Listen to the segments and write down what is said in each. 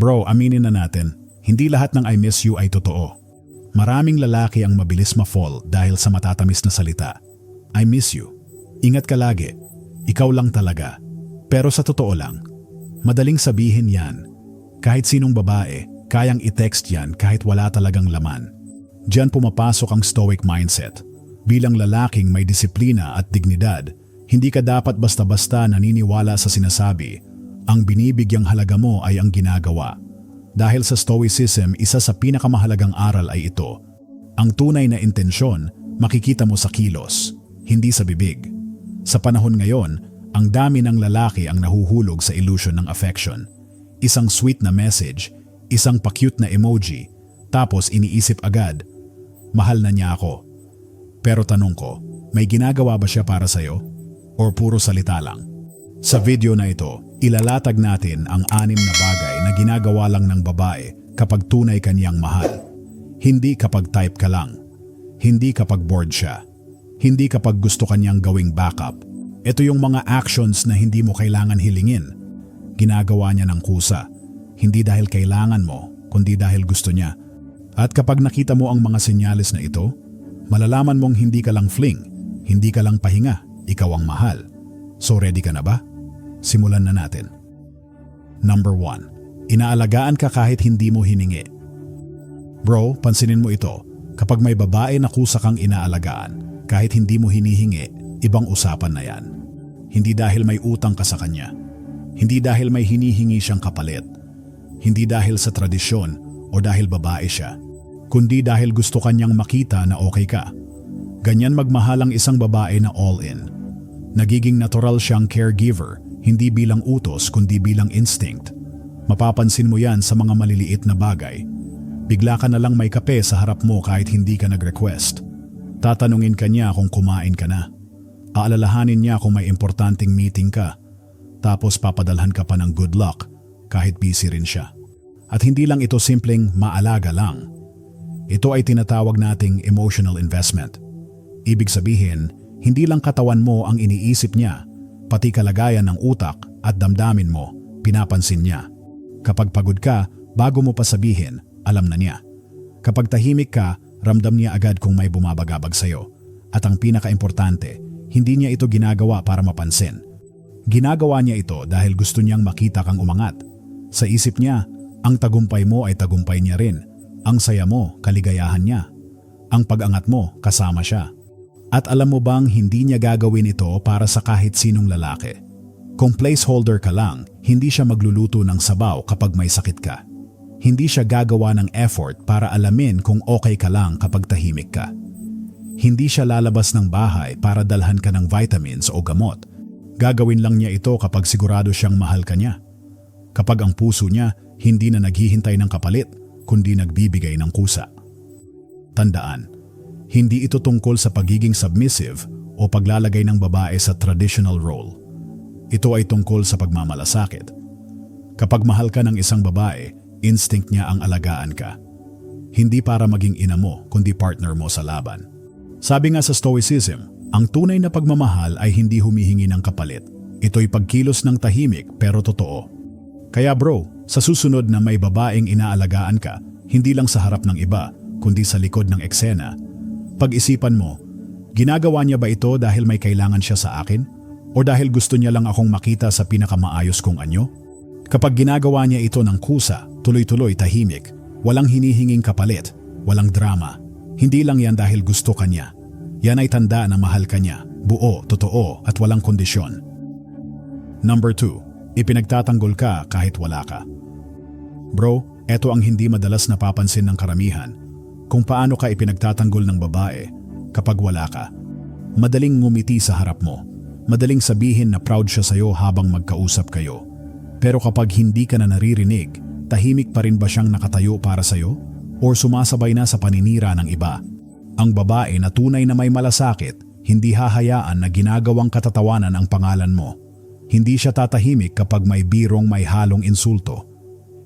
Bro, aminin na natin, hindi lahat ng I miss you ay totoo. Maraming lalaki ang mabilis ma-fall dahil sa matatamis na salita. I miss you. Ingat ka lagi. Ikaw lang talaga. Pero sa totoo lang, madaling sabihin yan. Kahit sinong babae, kayang i-text yan kahit wala talagang laman. Diyan pumapasok ang stoic mindset. Bilang lalaking may disiplina at dignidad, hindi ka dapat basta-basta naniniwala sa sinasabi. Ang binibigyang halaga mo ay ang ginagawa. Dahil sa stoicism, isa sa pinakamahalagang aral ay ito. Ang tunay na intensyon, makikita mo sa kilos, hindi sa bibig. Sa panahon ngayon, ang dami ng lalaki ang nahuhulog sa illusion ng affection. Isang sweet na message, isang pa-cute na emoji, tapos iniisip agad, mahal na niya ako. Pero tanong ko, may ginagawa ba siya para sa'yo? Or puro salita lang? Sa video na ito, ilalatag natin ang anim na bagay na ginagawa lang ng babae kapag tunay kaniyang mahal. Hindi kapag type ka lang. Hindi kapag bored siya. Hindi kapag gusto kanyang gawing backup. Ito yung mga actions na hindi mo kailangan hilingin. Ginagawa niya ng kusa. Hindi dahil kailangan mo, kundi dahil gusto niya. At kapag nakita mo ang mga senyales na ito, malalaman mong hindi ka lang fling, hindi ka lang pahinga, ikaw ang mahal. So ready ka na ba? Simulan na natin. Number 1. Inaalagaan ka kahit hindi mo hiningi. Bro, pansinin mo ito. Kapag may babae na kusa kang inaalagaan, kahit hindi mo hinihingi, ibang usapan na yan. Hindi dahil may utang ka sa kanya. Hindi dahil may hinihingi siyang kapalit. Hindi dahil sa tradisyon o dahil babae siya. Kundi dahil gusto kanyang makita na okay ka. Ganyan magmahal ang isang babae na all-in. Nagiging natural siyang caregiver, hindi bilang utos kundi bilang instinct. Mapapansin mo yan sa mga maliliit na bagay. Bigla ka na lang may kape sa harap mo kahit hindi ka nag-request. Tatanungin ka niya kung kumain ka na. Aalalahanin niya kung may importanteng meeting ka. Tapos papadalhan ka pa ng good luck kahit busy rin siya. At hindi lang ito simpleng maalaga lang. Ito ay tinatawag nating emotional investment. Ibig sabihin, hindi lang katawan mo ang iniisip niya, pati kalagayan ng utak at damdamin mo, pinapansin niya. Kapag pagod ka, bago mo pa sabihin, alam na niya. Kapag tahimik ka, ramdam niya agad kung may bumabagabag sa'yo. At ang pinakaimportante, hindi niya ito ginagawa para mapansin. Ginagawa niya ito dahil gusto niyang makita kang umangat. Sa isip niya, ang tagumpay mo ay tagumpay niya rin. Ang saya mo, kaligayahan niya. Ang pag-angat mo, kasama siya. At alam mo bang hindi niya gagawin ito para sa kahit sinong lalaki? Kung placeholder ka lang, hindi siya magluluto ng sabaw kapag may sakit ka. Hindi siya gagawa ng effort para alamin kung okay ka lang kapag tahimik ka. Hindi siya lalabas ng bahay para dalhan ka ng vitamins o gamot. Gagawin lang niya ito kapag sigurado siyang mahal ka niya. Kapag ang puso niya hindi na naghihintay ng kapalit, kundi nagbibigay ng kusa. Tandaan, hindi ito tungkol sa pagiging submissive o paglalagay ng babae sa traditional role. Ito ay tungkol sa pagmamalasakit. Kapag mahal ka ng isang babae, instinct niya ang alagaan ka. Hindi para maging ina mo, kundi partner mo sa laban. Sabi nga sa Stoicism, ang tunay na pagmamahal ay hindi humihingi ng kapalit. Ito'y pagkilos ng tahimik pero totoo. Kaya bro, sa susunod na may babaeng inaalagaan ka, hindi lang sa harap ng iba, kundi sa likod ng eksena, pag-isipan mo, ginagawa niya ba ito dahil may kailangan siya sa akin? O dahil gusto niya lang akong makita sa pinakamaayos kong anyo? Kapag ginagawa niya ito ng kusa, tuloy-tuloy tahimik, walang hinihinging kapalit, walang drama, hindi lang yan dahil gusto ka niya. Yan ay tanda na mahal ka niya, buo, totoo at walang kondisyon. Number 2. Ipinagtatanggol ka kahit wala ka. Bro, eto ang hindi madalas napapansin ng karamihan. Kung paano ka ipinagtatanggol ng babae kapag wala ka. Madaling ngumiti sa harap mo. Madaling sabihin na proud siya sa'yo habang magkausap kayo. Pero kapag hindi ka na naririnig, tahimik pa rin ba siyang nakatayo para sa'yo? O sumasabay na sa paninira ng iba? Ang babae na tunay na may malasakit, hindi hahayaan na ginagawang katatawanan ang pangalan mo. Hindi siya tatahimik kapag may birong may halong insulto.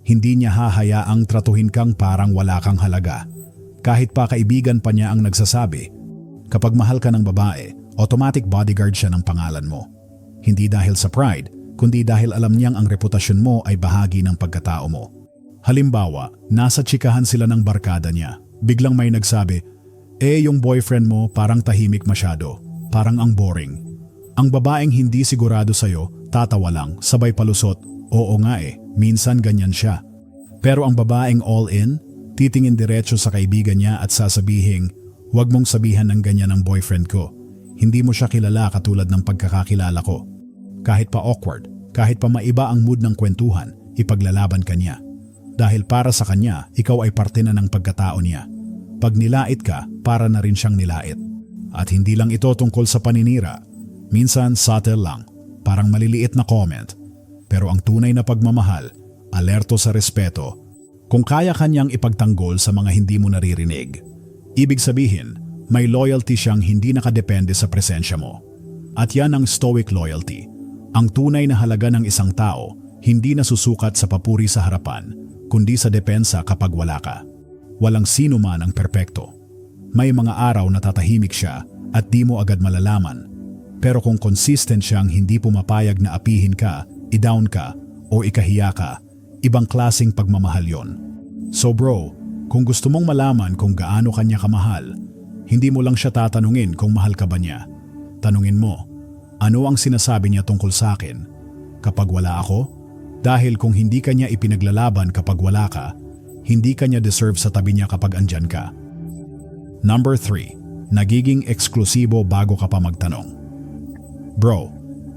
Hindi niya hahayaang tratuhin kang parang wala kang halaga. Kahit pa kaibigan pa niya ang nagsasabi, kapag mahal ka ng babae, automatic bodyguard siya ng pangalan mo. Hindi dahil sa pride, kundi dahil alam niyang ang reputasyon mo ay bahagi ng pagkatao mo. Halimbawa, nasa tsikahan sila ng barkada niya. Biglang may nagsabi, eh yung boyfriend mo parang tahimik masyado, parang ang boring. Ang babaeng hindi sigurado sa'yo, tatawa lang, sabay palusot, oo nga eh, minsan ganyan siya. Pero ang babaeng all in, titingin diretso sa kaibigan niya at sasabihing, huwag mong sabihan ng ganyan ang boyfriend ko. Hindi mo siya kilala katulad ng pagkakakilala ko. Kahit pa awkward, kahit pa maiba ang mood ng kwentuhan, ipaglalaban ka niya. Dahil para sa kanya, ikaw ay parte na ng pagkatao niya. Pag nilait ka, para na rin siyang nilait. At hindi lang ito tungkol sa paninira. Minsan subtle lang, parang maliliit na comment. Pero ang tunay na pagmamahal, alerto sa respeto, kung kaya kanyang ipagtanggol sa mga hindi mo naririnig. Ibig sabihin, may loyalty siyang hindi nakadepende sa presensya mo. At yan ang stoic loyalty. Ang tunay na halaga ng isang tao, hindi nasusukat sa papuri sa harapan, kundi sa depensa kapag wala ka. Walang sino man ang perpekto. May mga araw na tatahimik siya at di mo agad malalaman. Pero kung consistent siyang hindi pumapayag na apihin ka, i-down ka, o ikahiya ka, ibang klasing pagmamahal yon. So bro, kung gusto mong malaman kung gaano kanya kamahal, hindi mo lang siya tatanungin kung mahal ka ba niya. Tanungin mo, ano ang sinasabi niya tungkol sa akin? Kapag wala ako, dahil kung hindi kanya ipinaglalaban kapag wala ka, hindi kanya deserve sa tabi niya kapag andyan ka. Number 3. Nagiging eksklusibo bago ka pa magtanong. Bro,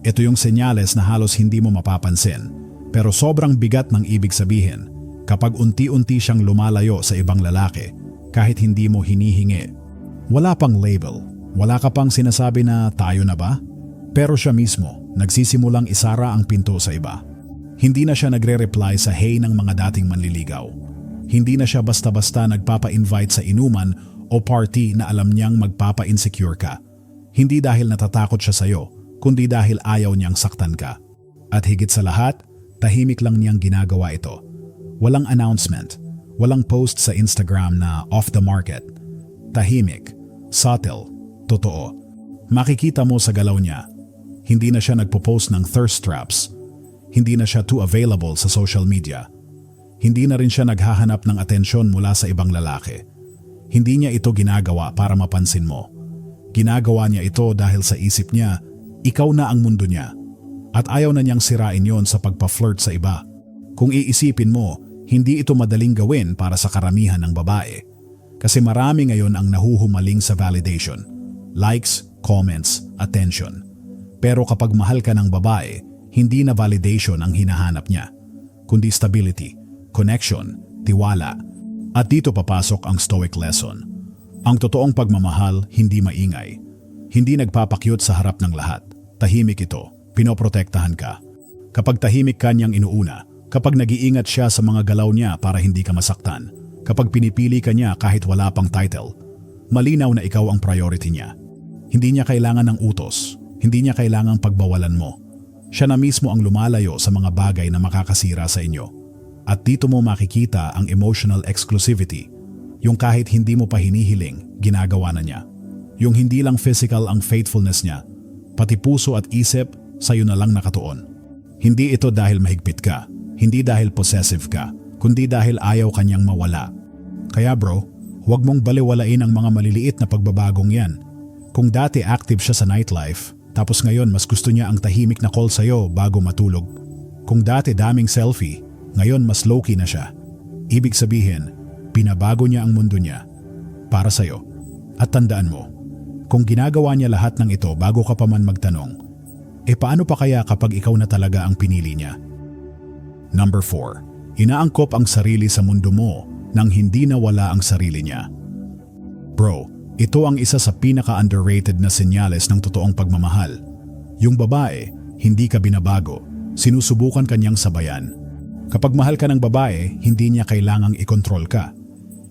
ito yung senyales na halos hindi mo mapapansin, pero sobrang bigat ng ibig sabihin kapag unti-unti siyang lumalayo sa ibang lalaki kahit hindi mo hinihingi. Wala pang label, wala ka pang sinasabi na tayo na ba? Pero siya mismo, nagsisimulang isara ang pinto sa iba. Hindi na siya nagre-reply sa hey ng mga dating manliligaw. Hindi na siya basta-basta nagpapa-invite sa inuman o party na alam niyang magpapa-insecure ka. Hindi dahil natatakot siya sa'yo, kundi dahil ayaw niyang saktan ka. At higit sa lahat, tahimik lang niyang ginagawa ito. Walang announcement, walang post sa Instagram na off the market. Tahimik, subtle, totoo. Makikita mo sa galaw niya, hindi na siya nagpo-post ng thirst traps, hindi na siya too available sa social media. Hindi na rin siya naghahanap ng atensyon mula sa ibang lalaki. Hindi niya ito ginagawa para mapansin mo. Ginagawa niya ito dahil sa isip niya, ikaw na ang mundo niya. At ayaw na niyang sirain yon sa pagpa-flirt sa iba. Kung iisipin mo, hindi ito madaling gawin para sa karamihan ng babae. Kasi marami ngayon ang nahuhumaling sa validation. Likes, comments, attention. Pero kapag mahal ka ng babae, hindi na validation ang hinahanap niya, kundi stability, connection, tiwala. At dito papasok ang stoic lesson. Ang totoong pagmamahal hindi maingay. Hindi nagpapakyut sa harap ng lahat. Tahimik ito, pinoprotektahan ka. Kapag tahimik ka niyang inuuna, kapag nag-iingat siya sa mga galaw niya para hindi ka masaktan, kapag pinipili ka niya kahit wala pang title, malinaw na ikaw ang priority niya. Hindi niya kailangan ng utos, hindi niya kailangang pagbawalan mo. Siya na mismo ang lumalayo sa mga bagay na makakasira sa inyo. At dito mo makikita ang emotional exclusivity, yung kahit hindi mo pa hinihiling, ginagawa na niya. Yung hindi lang physical ang faithfulness niya, pati puso at isip, sa'yo na lang nakatuon. Hindi ito dahil mahigpit ka, hindi dahil possessive ka, kundi dahil ayaw kanyang mawala. Kaya bro, huwag mong baliwalain ang mga maliliit na pagbabagong yan. Kung dati active siya sa nightlife, tapos ngayon mas gusto niya ang tahimik na call sa'yo bago matulog. Kung dati daming selfie, ngayon mas low-key na siya. Ibig sabihin, pinabago niya ang mundo niya para sa'yo. At tandaan mo, kung ginagawa niya lahat ng ito bago ka pa man magtanong, e paano pa kaya kapag ikaw na talaga ang pinili niya? Number 4. Inaangkop ang sarili sa mundo mo nang hindi nawala ang sarili niya. Bro, ito ang isa sa pinaka-underrated na senyales ng totoong pagmamahal. Yung babae, hindi ka binabago, sinusubukan kanyang sabayan. Kapag mahal ka ng babae, hindi niya kailangang ikontrol ka.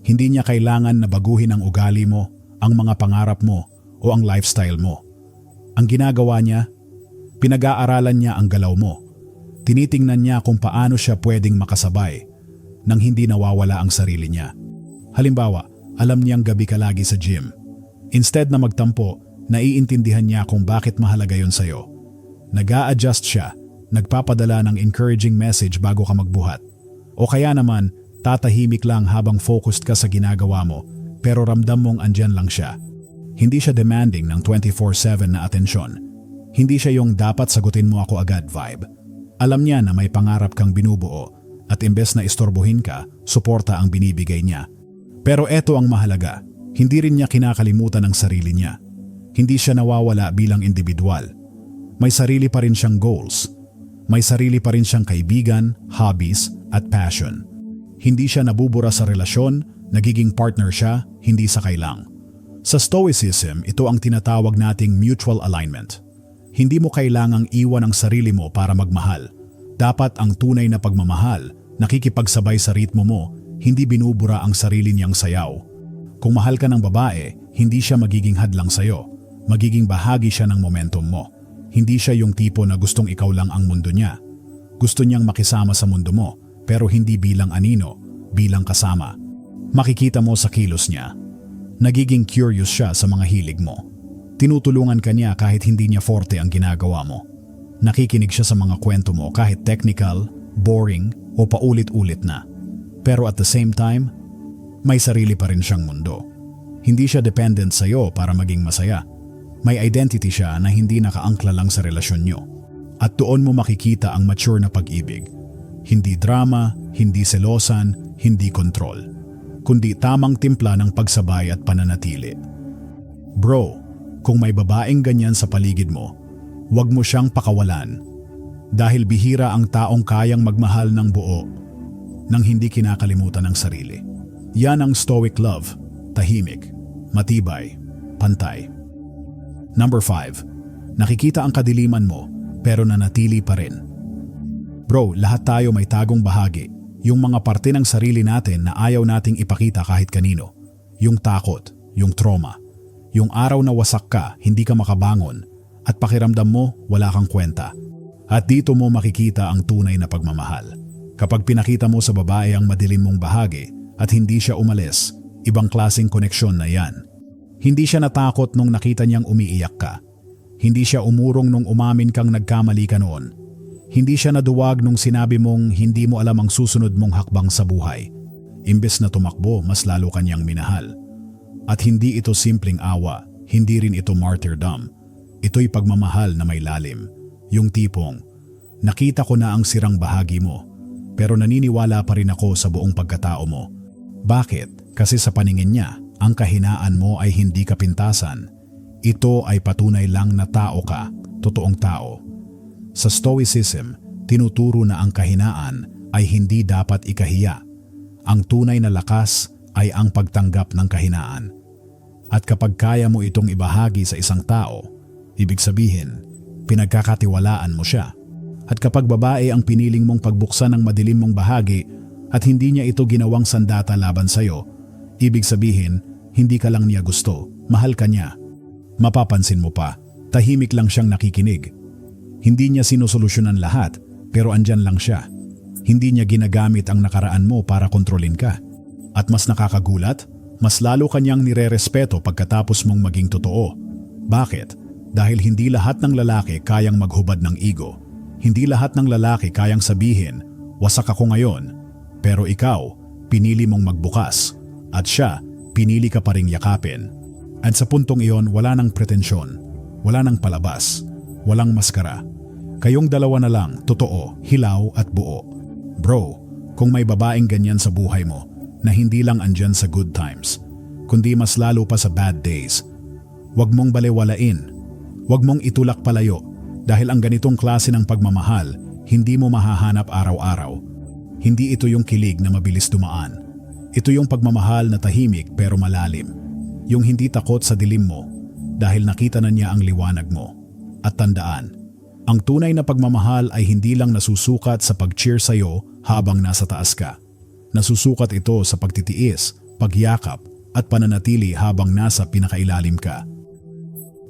Hindi niya kailangan na baguhin ang ugali mo, ang mga pangarap mo, o ang lifestyle mo. Ang ginagawa niya, pinag-aaralan niya ang galaw mo. Tinitingnan niya kung paano siya pwedeng makasabay nang hindi nawawala ang sarili niya. Halimbawa, alam niyang gabi ka lagi sa gym. Instead na magtampo, naiintindihan niya kung bakit mahalaga yon sa'yo. nag adjust siya, nagpapadala ng encouraging message bago ka magbuhat. O kaya naman, Tatahimik lang habang focused ka sa ginagawa mo pero ramdam mong andyan lang siya. Hindi siya demanding ng 24-7 na atensyon. Hindi siya yung dapat sagutin mo ako agad vibe. Alam niya na may pangarap kang binubuo at imbes na istorbohin ka, suporta ang binibigay niya. Pero eto ang mahalaga, hindi rin niya kinakalimutan ang sarili niya. Hindi siya nawawala bilang individual. May sarili pa rin siyang goals. May sarili pa rin siyang kaibigan, hobbies, at passion. Hindi siya nabubura sa relasyon, nagiging partner siya, hindi sakay lang. Sa Stoicism, ito ang tinatawag nating mutual alignment. Hindi mo kailangang iwan ang sarili mo para magmahal. Dapat ang tunay na pagmamahal, nakikipagsabay sa ritmo mo, hindi binubura ang sarili niyang sayaw. Kung mahal ka ng babae, hindi siya magiging hadlang sa'yo. Magiging bahagi siya ng momentum mo. Hindi siya yung tipo na gustong ikaw lang ang mundo niya. Gusto niyang makisama sa mundo mo, pero hindi bilang anino, bilang kasama. Makikita mo sa kilos niya. Nagiging curious siya sa mga hilig mo. Tinutulungan ka niya kahit hindi niya forte ang ginagawa mo. Nakikinig siya sa mga kwento mo kahit technical, boring o paulit-ulit na. Pero at the same time, may sarili pa rin siyang mundo. Hindi siya dependent sa iyo para maging masaya. May identity siya na hindi nakaangkla lang sa relasyon niyo. At doon mo makikita ang mature na pag-ibig hindi drama, hindi selosan, hindi kontrol. Kundi tamang timpla ng pagsabay at pananatili. Bro, kung may babaeng ganyan sa paligid mo, huwag mo siyang pakawalan. Dahil bihira ang taong kayang magmahal ng buo nang hindi kinakalimutan ng sarili. Yan ang stoic love, tahimik, matibay, pantay. Number 5. Nakikita ang kadiliman mo pero nanatili pa rin. Bro, lahat tayo may tagong bahagi. Yung mga parte ng sarili natin na ayaw nating ipakita kahit kanino. Yung takot, yung trauma. Yung araw na wasak ka, hindi ka makabangon. At pakiramdam mo, wala kang kwenta. At dito mo makikita ang tunay na pagmamahal. Kapag pinakita mo sa babae ang madilim mong bahagi at hindi siya umalis, ibang klaseng koneksyon na yan. Hindi siya natakot nung nakita niyang umiiyak ka. Hindi siya umurong nung umamin kang nagkamali ka noon hindi siya naduwag nung sinabi mong hindi mo alam ang susunod mong hakbang sa buhay. Imbes na tumakbo, mas lalo kanyang minahal. At hindi ito simpleng awa, hindi rin ito martyrdom. Ito'y pagmamahal na may lalim. Yung tipong, nakita ko na ang sirang bahagi mo, pero naniniwala pa rin ako sa buong pagkatao mo. Bakit? Kasi sa paningin niya, ang kahinaan mo ay hindi kapintasan. Ito ay patunay lang na tao ka, totoong tao. Sa Stoicism, tinuturo na ang kahinaan ay hindi dapat ikahiya. Ang tunay na lakas ay ang pagtanggap ng kahinaan. At kapag kaya mo itong ibahagi sa isang tao, ibig sabihin, pinagkakatiwalaan mo siya. At kapag babae ang piniling mong pagbuksan ng madilim mong bahagi at hindi niya ito ginawang sandata laban sa'yo, ibig sabihin, hindi ka lang niya gusto, mahal ka niya. Mapapansin mo pa, tahimik lang siyang nakikinig hindi niya sinusolusyonan lahat, pero andyan lang siya. Hindi niya ginagamit ang nakaraan mo para kontrolin ka. At mas nakakagulat, mas lalo kanyang nire-respeto pagkatapos mong maging totoo. Bakit? Dahil hindi lahat ng lalaki kayang maghubad ng ego. Hindi lahat ng lalaki kayang sabihin, wasak ako ngayon. Pero ikaw, pinili mong magbukas. At siya, pinili ka pa ring yakapin. At sa puntong iyon, wala nang pretensyon. Wala nang palabas walang maskara. Kayong dalawa na lang, totoo, hilaw at buo. Bro, kung may babaeng ganyan sa buhay mo, na hindi lang andyan sa good times, kundi mas lalo pa sa bad days, huwag mong baliwalain. Huwag mong itulak palayo dahil ang ganitong klase ng pagmamahal hindi mo mahahanap araw-araw. Hindi ito yung kilig na mabilis dumaan. Ito yung pagmamahal na tahimik pero malalim. Yung hindi takot sa dilim mo dahil nakita na niya ang liwanag mo. At tandaan, ang tunay na pagmamahal ay hindi lang nasusukat sa pag-cheer sa'yo habang nasa taas ka. Nasusukat ito sa pagtitiis, pagyakap at pananatili habang nasa pinakailalim ka.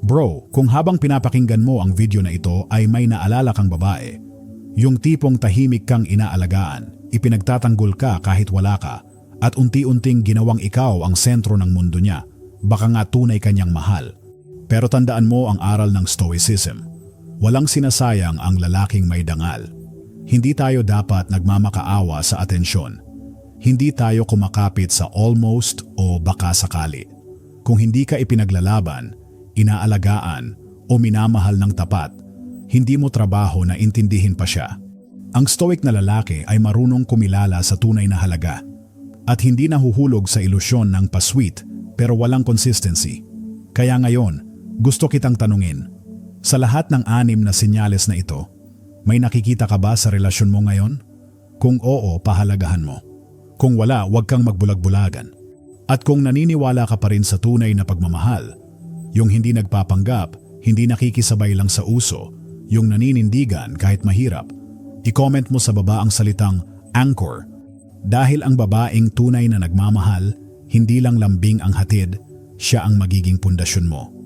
Bro, kung habang pinapakinggan mo ang video na ito ay may naalala kang babae, yung tipong tahimik kang inaalagaan, ipinagtatanggol ka kahit wala ka, at unti-unting ginawang ikaw ang sentro ng mundo niya, baka nga tunay kanyang mahal. Pero tandaan mo ang aral ng Stoicism. Walang sinasayang ang lalaking may dangal. Hindi tayo dapat nagmamakaawa sa atensyon. Hindi tayo kumakapit sa almost o baka sakali. Kung hindi ka ipinaglalaban, inaalagaan o minamahal ng tapat, hindi mo trabaho na intindihin pa siya. Ang stoic na lalaki ay marunong kumilala sa tunay na halaga at hindi nahuhulog sa ilusyon ng pasweet pero walang consistency. Kaya ngayon, gusto kitang tanungin, sa lahat ng anim na sinyales na ito, may nakikita ka ba sa relasyon mo ngayon? Kung oo, pahalagahan mo. Kung wala, huwag kang magbulag-bulagan. At kung naniniwala ka pa rin sa tunay na pagmamahal, yung hindi nagpapanggap, hindi nakikisabay lang sa uso, yung naninindigan kahit mahirap, i-comment mo sa baba ang salitang anchor. Dahil ang babaeng tunay na nagmamahal, hindi lang lambing ang hatid, siya ang magiging pundasyon mo.